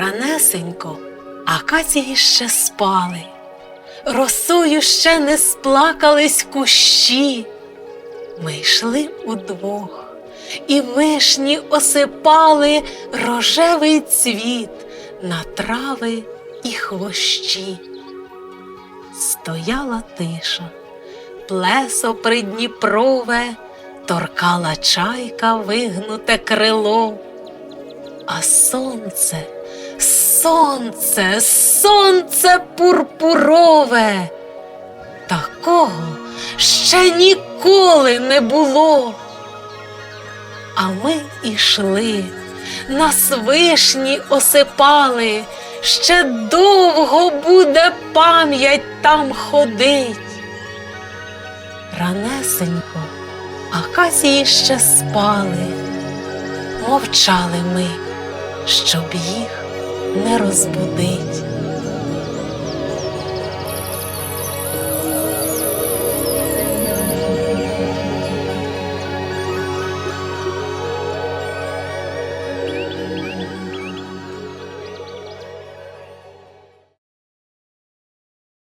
Ранесенько акації ще спали, росою ще не сплакались кущі. Ми йшли удвох, і вишні осипали рожевий цвіт на трави і хвощі. Стояла тиша, плесо придніпрове, торкала чайка вигнуте крило. А сонце, сонце, сонце пурпурове. Такого ще ніколи не було. А ми ішли, нас вишні осипали, ще довго буде пам'ять там ходить. Ранесенько, акації ще спали, мовчали ми, щоб їх не розбудить.